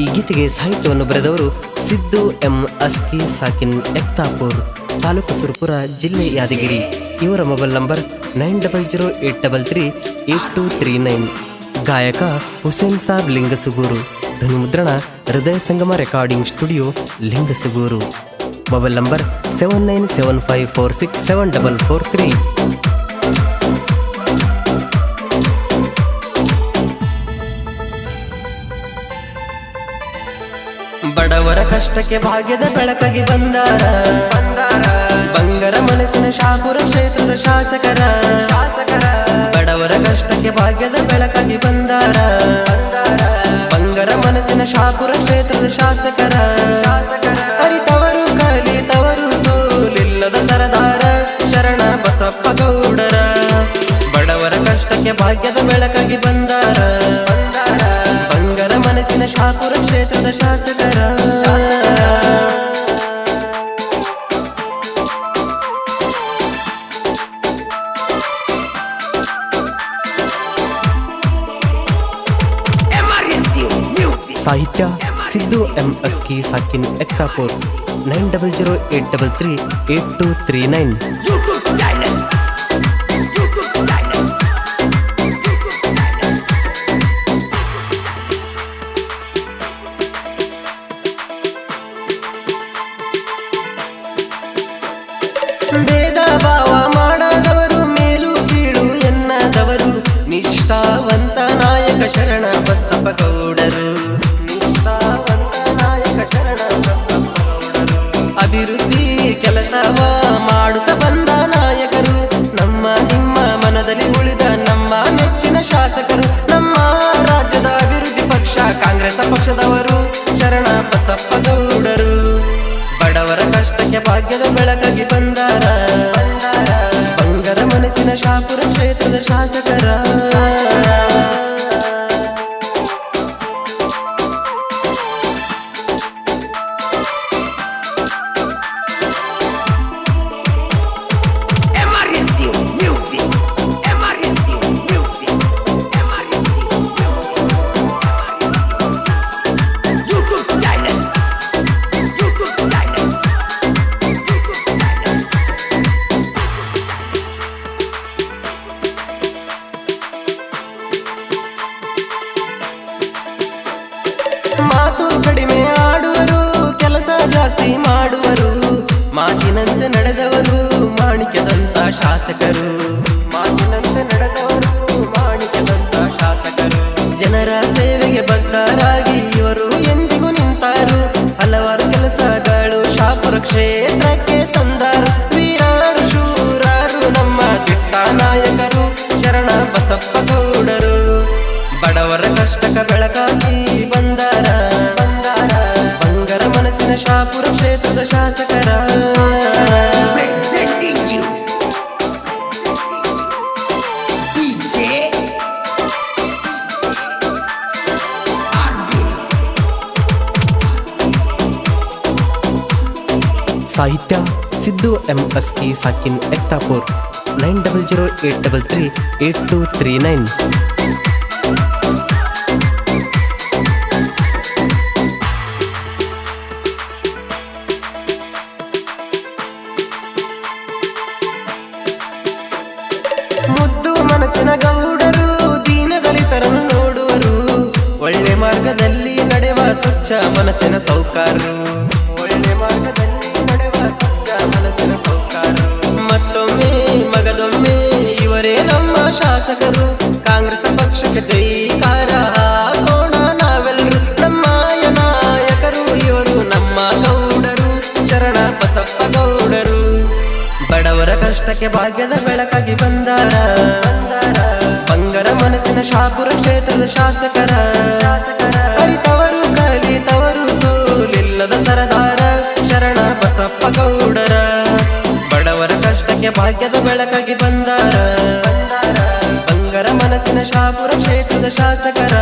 ಈ ಗೀತೆಗೆ ಸಾಹಿತ್ಯವನ್ನು ಬರೆದವರು ಸಿದ್ದು ಎಂ ಅಸ್ಕಿ ಸಾಕಿನ್ ಎಕ್ತಾಪುರ್ ತಾಲೂಕು ಸುರಪುರ ಜಿಲ್ಲೆ ಯಾದಗಿರಿ. ಇವರ mobile number nine double zero eight double three eight two three nine. ಗಾಯಕ Hussain Sab Lingasugur, ಧನುಮುದ್ರಣ Hrudaya Sangama recording studio Lingasugur. Mobile number seven nine seven five four six seven double four three. ಬಡವರ ಕಷ್ಟಕ್ಕೆ ಭಾಗ್ಯದ ಬೆಳಕಾಗಿ ಬಂದಾರ. ಬಂಗರ ಮನಸ್ಸಿನ ಶಾಪುರ ಕ್ಷೇತ್ರದ ಶಾಸಕರ. ಶಾಸಕರ ಬಡವರ ಕಷ್ಟಕ್ಕೆ ಭಾಗ್ಯದ ಬೆಳಕಾಗಿ ಬಂದಾರ. ಬಂಗರ ಮನಸ್ಸಿನ ಶಾಪುರ ಕ್ಷೇತ್ರದ ಶಾಸಕರ. ಅರಿತವರು ಕಲಿತವರು ಸೋಲಿಲ್ಲದ ಸರದಾರ. ಶರಣ ಬಸಪ್ಪ ಗೌಡರ. ಬಡವರ ಕಷ್ಟಕ್ಕೆ ಭಾಗ್ಯದ ಬೆಳಕಾಗಿ ಬಂದಾರ. ಶಾಪುರ ಕ್ಷೇತ್ರದ ಶಾಸಕರ. ಸಾಹಿತ್ಯ Siddu M Aski ಸಾಕಿನ್ Ektapur nine double zero eight double three eight two three nine. ಭೇದ ಭಾವ ಮಾಡದವರು ಮೇಲು ಕೀಳು ಎನ್ನದವರು ನಿಷ್ಠಾವಂತ ನಾಯಕ ಶರಣ ಬಸಪ್ಪ ಗೌಡರು. ನಿಷ್ಠಾವಂತ ನಾಯಕ ಶರಣ ಬಸಪ್ಪ ಅಭಿವೃದ್ಧಿ ಕೆಲಸವ ಮಾಡುತ್ತ ಬಂದ ನಾಯಕರು, ನಮ್ಮ ನಿಮ್ಮ ಮನದಲ್ಲಿ ಉಳಿದ ನಮ್ಮ ನೆಚ್ಚಿನ ಶಾಸಕರು, ನಮ್ಮ ರಾಜ್ಯದ ಅಭಿವೃದ್ಧಿ ಪಕ್ಷ, ಕಾಂಗ್ರೆಸ್ ಪಕ್ಷದವರು. ಮನಸ್ಸಿನ ಶಾಪುರ ಕ್ಷೇತ್ರದ ಶಾಸಕರ ಶಾಸಕರು. ಮಾತಿನಂತೆ ನಡೆದವರು ಬಂದ ಶಾಸಕರು. ಜನರ ಸೇವೆಗೆ ಬದ್ಧರಾಗಿ ಇವರು ಎಂದಿಗೂ ನಿಂತಾರು. ಹಲವಾರು ಕೆಲಸಗಳು ಶಾಪುರ ಕ್ಷೇತ್ರಕ್ಕೆ ಶೂರರು, ನಮ್ಮ ದಿಟ್ಟ ನಾಯಕರು, ಶರಣ ಬಸಪ್ಪ ಗೌಡರು. ಬಡವರ ಕಷ್ಟಕ ಬೆಳಕಾಗಿ ಬಂದಾರ. ಬಂದಾರ ಬಂಗಾರ ಮನಸ್ಸಿನ ಶಾಪುರ ಕ್ಷೇತ್ರದ ಶಾಸಕರ ಸಾಹಿತ್ಯ Siddu M Aski ಸಾಕಿನ್ Ektapur nine double zero eight double three eight two three nine. ಮುದ್ದು ಮನಸ್ಸಿನ ಗೌಡರು ದೀನ ದಲಿತರನ್ನು ನೋಡುವರು. ಒಳ್ಳೆ ಮಾರ್ಗದಲ್ಲಿ ನಡೆವ ಸ್ವಚ್ಛ ಮನಸ್ಸಿನ ಸೌಕಾರರು. ಮತ್ತೊಮ್ಮೆ ಮಗದೊಮ್ಮೆ ಇವರೇ ನಮ್ಮ ಶಾಸಕರು. ಕಾಂಗ್ರೆಸ್ ಪಕ್ಷಕ್ಕೆ ಇವರು ನಮ್ಮ ಗೌಡರು, ಶರಣ ಗೌಡರು. ಬಡವರ ಕಷ್ಟಕ್ಕೆ ಭಾಗ್ಯದ ಬೆಳಕಾಗಿ ಬಂದಾರ. ಬಂಗಾರ ಮನಸ್ಸಿನ ಶಾಪುರ ಕ್ಷೇತ್ರದ ಶಾಸಕರ. ಅರಿತವರು ಶರಣ ಬಸಪ್ಪ ಗೌಡರ ಬಡವರ ಕಷ್ಟಕ್ಕೆ ಭಾಗ್ಯದ ಬೆಳಕಾಗಿ ಬಂದಾರ. ಬಂಗಾರ ಮನಸ್ಸಿನ ಶಾಪುರ ಕ್ಷೇತ್ರದ ಶಾಸಕರ.